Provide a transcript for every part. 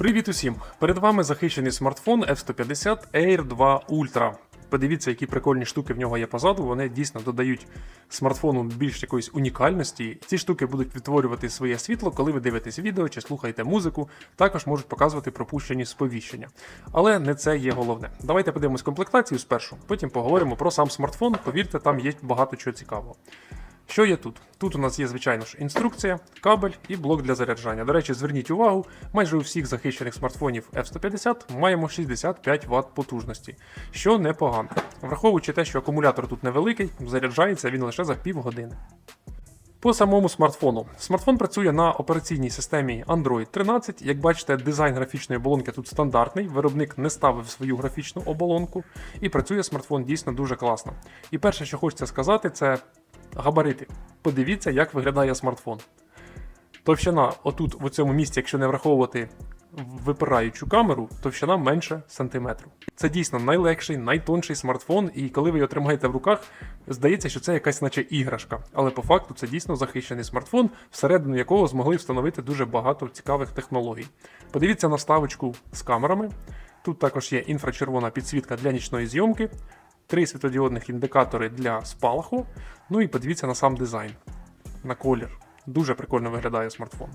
Привіт усім! Перед вами захищений смартфон F150 Air 2 Ultra. Подивіться, які прикольні штуки в нього є позаду. Вони дійсно додають смартфону більш якоїсь унікальності. Ці штуки будуть відтворювати своє світло, коли ви дивитесь відео чи слухаєте музику. Також можуть показувати пропущені сповіщення. Але не це є головне. Давайте подивимось комплектацію спершу, потім поговоримо про сам смартфон. Повірте, там є багато чого цікавого. Що є тут? Тут у нас є, звичайно ж, інструкція, кабель і блок для заряджання. До речі, зверніть увагу, майже у всіх захищених смартфонів F150 маємо 65 Вт потужності, що непогано. Враховуючи те, що акумулятор тут невеликий, заряджається він лише за півгодини. По самому смартфону. Смартфон працює на операційній системі Android 13. Як бачите, дизайн графічної оболонки тут стандартний, виробник не ставив свою графічну оболонку, і працює смартфон дійсно дуже класно. І перше, що хочеться сказати, це габарити. Подивіться, як виглядає смартфон. Товщина отут, в цьому місці, якщо не враховувати випираючу камеру, товщина менше сантиметру. Це дійсно найлегший, найтонший смартфон, і коли ви його тримаєте в руках, здається, що це якась наче іграшка. Але по факту це дійсно захищений смартфон, всередину якого змогли встановити дуже багато цікавих технологій. Подивіться на вставочку з камерами. Тут також є інфрачервона підсвітка для нічної зйомки, три світодіодних індикатори для спалаху. Ну і подивіться на сам дизайн, на колір. Дуже прикольно виглядає смартфон.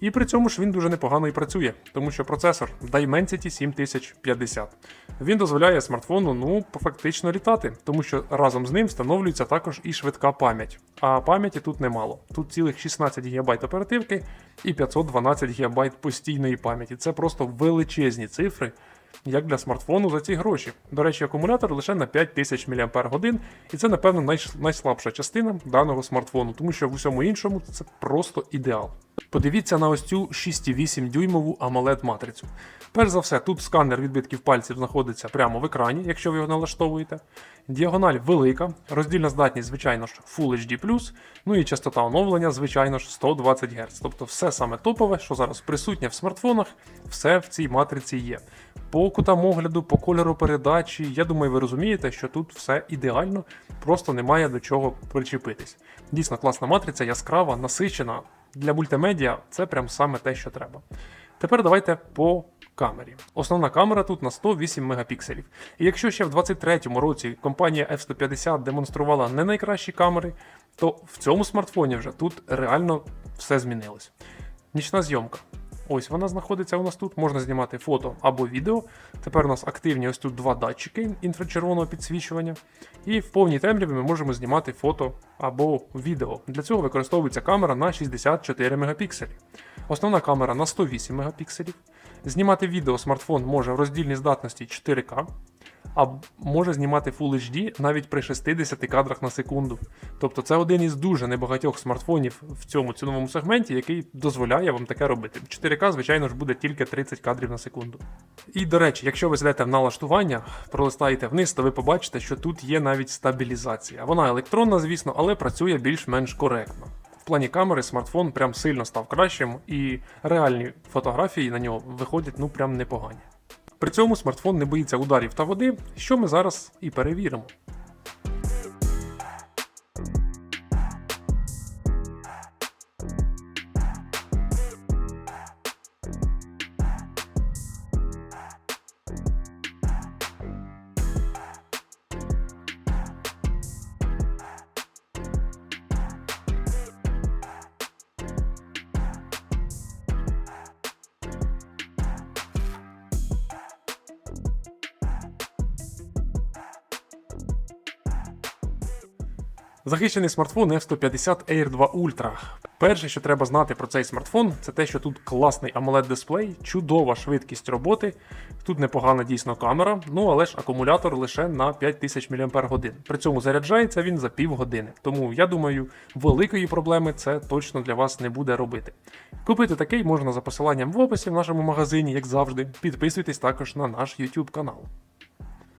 І при цьому ж він дуже непогано і працює, тому що процесор Dimensity 7050. Він дозволяє смартфону ну, фактично літати, тому що разом з ним встановлюється також і швидка пам'ять. А пам'яті тут немало. Тут цілих 16 ГБ оперативки і 512 ГБ постійної пам'яті. Це просто величезні цифри. Як для смартфону за ці гроші. До речі, акумулятор лише на 5000 мАч, і це, напевно, найш- найслабша частина даного смартфону, тому що в усьому іншому це просто ідеал. Подивіться на ось цю 6,8 дюймову AMOLED матрицю. Перш за все, тут сканер відбитків пальців знаходиться прямо в екрані, якщо ви його налаштовуєте. Діагональ велика, роздільна здатність, звичайно ж, Full HD, ну і частота оновлення, звичайно ж, 120 Гц. Тобто все саме топове, що зараз присутнє в смартфонах, все в цій матриці є. По кутам огляду, по кольору передачі, я думаю, ви розумієте, що тут все ідеально, просто немає до чого причепитись. Дійсно класна матриця, яскрава, насичена. Для мультимедіа це прям саме те, що треба. Тепер давайте по камері. Основна камера тут на 108 мегапікселів. І якщо ще в 2023 році компанія F150 демонструвала не найкращі камери, то в цьому смартфоні вже тут реально все змінилось. Нічна зйомка. Ось вона знаходиться у нас тут. Можна знімати фото або відео. Тепер у нас активні ось тут два датчики інфрачервоного підсвічування. І в повній темряві ми можемо знімати фото або відео. Для цього використовується камера на 64 мегапікселі. Основна камера на 108 мегапікселів. Знімати відео смартфон може в роздільній здатності 4К, а може знімати Full HD навіть при 60 кадрах на секунду. Тобто це один із дуже небагатьох смартфонів в цьому ціновому сегменті, який дозволяє вам таке робити. 4К, звичайно ж, буде тільки 30 кадрів на секунду. І до речі, якщо ви зайдете в налаштування, пролистаєте вниз, то ви побачите, що тут є навіть стабілізація. Вона електронна, звісно, але працює більш-менш коректно. В плані камери смартфон прям сильно став кращим, і реальні фотографії на нього виходять ну прям непогані. При цьому смартфон не боїться ударів та води, що ми зараз і перевіримо. Захищений смартфон F150 Air 2 Ultra. Перше, що треба знати про цей смартфон, це те, що тут класний amoled дисплей, чудова швидкість роботи. Тут непогана дійсно камера, ну але ж акумулятор лише на 5000 мАч. При цьому заряджається він за півгодини. Тому я думаю, великої проблеми це точно для вас не буде робити. Купити такий можна за посиланням в описі в нашому магазині, як завжди. Підписуйтесь також на наш YouTube канал.